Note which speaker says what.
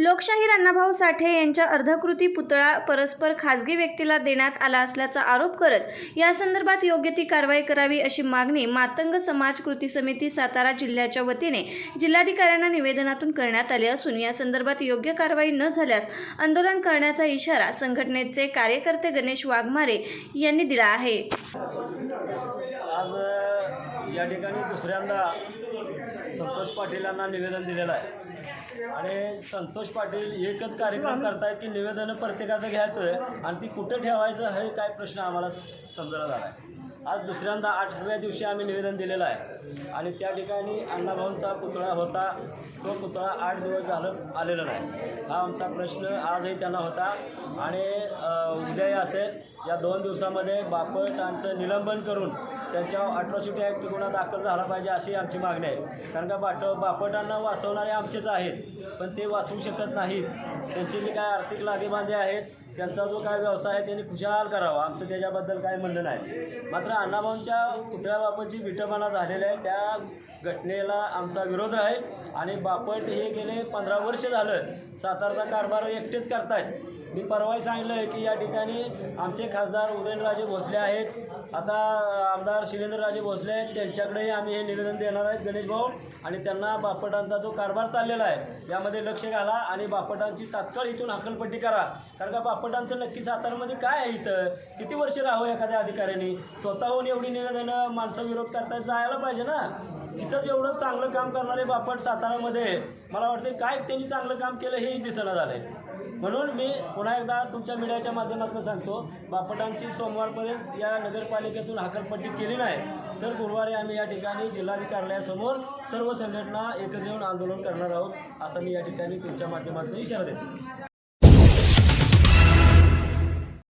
Speaker 1: लोकशाहीर अण्णाभाऊ साठे यांच्या अर्धकृती पुतळा परस्पर खासगी व्यक्तीला देण्यात आला असल्याचा आरोप करत या संदर्भात योग्य ती कारवाई करावी अशी मागणी मातंग समाज कृती समिती सातारा जिल्ह्याच्या वतीने जिल्हाधिकाऱ्यांना निवेदनातून करण्यात आली असून या संदर्भात योग्य कारवाई न झाल्यास आंदोलन करण्याचा इशारा संघटनेचे कार्यकर्ते गणेश वाघमारे यांनी दिला आहे.
Speaker 2: या ठिकाणी दुसऱ्यांदा संतोष पाटील यांना निवेदन दिलेलं आहे. आणि संतोष पाटील एकच कार्यक्रम करतायत की निवेदनं प्रत्येकाचं घ्यायचं आणि ती कुठं ठेवायचं हे काय प्रश्न आम्हाला समजला झाला आहे. आज दुसऱ्यांदा आठव्या दिवशी आम्ही निवेदन दिलेलं आहे. आणि त्या ठिकाणी अण्णाभाऊंचा पुतळा होता. तो पुतळा आठ दिवस झालं आलेला नाही. हा आमचा प्रश्न आजही त्यांना होता. आणि उद्याही असेल. या दोन दिवसामध्ये बापटांचं निलंबन करून त्यांच्यावर अट्रॉसिटी ॲक्ट गुन्हा दाखल झाला पाहिजे अशी आमची मागणी आहे. कारण का बाट बापटांना वाचवणारे आमचेच आहेत पण ते वाचवू शकत नाहीत. त्यांचे जे काय आर्थिक लागेबांधे आहेत त्यांचा जो काय व्यवसाय आहे त्यांनी खुशाल करावा. आमचं त्याच्याबद्दल काय म्हणणं नाही. मात्र अण्णाभाऊंच्या पुतळ्याबाबत जी विटंबना झालेली आहे. त्या घटनेला आमचा विरोध आहे. आणि बापट हे गेले पंधरा वर्ष झालं. सातारचा कारभार एकटेच करतायत. मी परवाही सांगितलं आहे की या ठिकाणी आमचे खासदार उदयनराजे भोसले आहेत. आता आमदार शिवेंद्रराजे भोसले आहेत. त्यांच्याकडेही आम्ही हे निवेदन देणार आहेत गणेश भाऊ. आणि त्यांना बापटांचा जो कारभार चाललेला आहे यामध्ये लक्ष घाला आणि बापटांची तात्काळ इथून हकलपट्टी करा. कारण का बाप बापटांचं नक्की सातारमध्ये काय आहे इथं? किती वर्ष राहावं एखाद्या अधिकाऱ्याने? स्वतःहून एवढी निवेदनं माणसं विरोध करता जायला पाहिजे ना. इथंच एवढं चांगलं काम करणारे बापट सातारामध्ये. मला वाटतं काय त्यांनी चांगलं काम केलं हेही दिसणं झालं आहे म्हणून मी पुन्हा एकदा तुमच्या मीडियाच्या माध्यमातून सांगतो बापटांची सोमवारपर्यंत या नगरपालिकेतून हाकलपट्टी केली नाही. तर गुरुवारी आम्ही या ठिकाणी जिल्हाधिकाऱ्यासमोर सर्व संघटना एकत्र येऊन आंदोलन करणार आहोत असं मी या ठिकाणी तुमच्या माध्यमातून इशारा देतो.